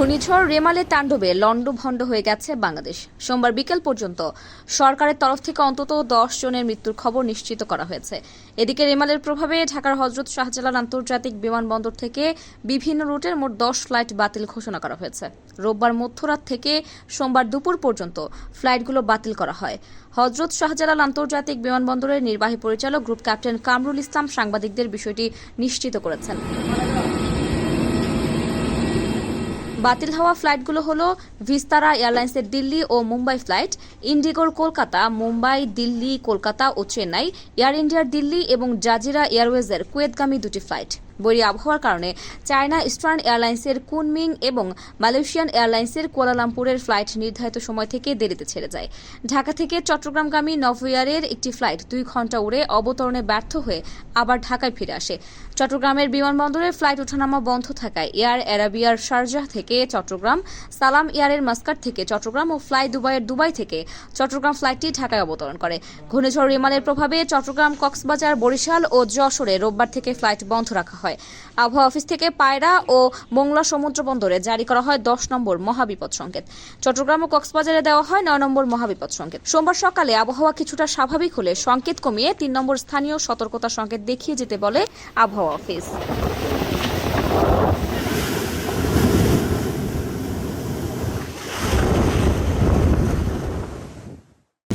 ঘূর্ণিঝড় রেমালে তাণ্ডবে লণ্ডভণ্ড হয়ে গেছে বাংলাদেশ। সোমবার বিকেল পর্যন্ত সরকারের তরফ থেকে অন্তত দশ জনের মৃত্যুর খবর নিশ্চিত করা হয়েছে। এদিকে রেমালের প্রভাবে ঢাকার হজরত শাহজালাল আন্তর্জাতিক বিমানবন্দর থেকে বিভিন্ন রুটের মোট দশ ফ্লাইট বাতিল ঘোষণা করা হয়েছে। রোববার মধ্যরাত থেকে সোমবার দুপুর পর্যন্ত ফ্লাইটগুলো বাতিল করা হয়। হজরত শাহজালাল আন্তর্জাতিক বিমানবন্দরের নির্বাহী পরিচালক গ্রুপ ক্যাপ্টেন কামরুল ইসলাম সাংবাদিকদের বিষয়টি নিশ্চিত করেছেন। বাতিল হওয়া ফ্লাইটগুলো হলো ভিস্তারা এয়ারলাইন্সের দিল্লি ও মুম্বাই ফ্লাইট, ইন্ডিগোর কলকাতা, মুম্বাই, দিল্লি, কলকাতা ও চেন্নাই, এয়ার ইন্ডিয়ার দিল্লি এবং জাজিরা এয়ারওয়েজের কুয়েতগামী দুটি ফ্লাইট। বৈরী আবহাওয়ার কারণে চায়না, ইস্টার্ন এয়ারলাইন্সের কুনমিং এবং মালয়েশিয়ান এয়ারলাইন্সের কুয়ালালামপুরের ফ্লাইট নির্ধারিত সময় থেকে দেরিতে ছেড়ে যায়। ঢাকা থেকে চট্টগ্রামগামী নভোয়ারের একটি ফ্লাইট দুই ঘণ্টা উড়ে অবতরণে ব্যর্থ হয়ে আবার ঢাকায় ফিরে আসে। চট্টগ্রামের বিমানবন্দরে ফ্লাইট ওঠানামা বন্ধ থাকায় এয়ার অ্যারাবিয়ার শারজাহ থেকে চট্টগ্রাম, সালাম এয়ারের মাস্কাট থেকে চট্টগ্রাম ও ফ্লাই দুবাইয়ের দুবাই থেকে চট্টগ্রাম ফ্লাইটটি ঢাকায় অবতরণ করে। ঘূর্ণিঝড় রিমালের প্রভাবে চট্টগ্রাম, কক্সবাজার, বরিশাল ও যশোরে রোববার থেকে ফ্লাইট বন্ধ রাখা হয়। আবহাওয়া অফিস থেকে পায়রা ও মোংলা সমুদ্র বন্দরে জারি করা হয় দশ নম্বর মহাবিপদ সংকেত। চট্টগ্রাম ও কক্সবাজারে দেওয়া হয় নয় নম্বর মহাবিপদ সংকেত। সোমবার সকালে আবহাওয়া কিছুটা স্বাভাবিক হলে সংকেত কমিয়ে তিন নম্বর স্থানীয় সতর্কতা সংকেত দেখিয়ে যেতে বলে আবহাওয়া অফিস।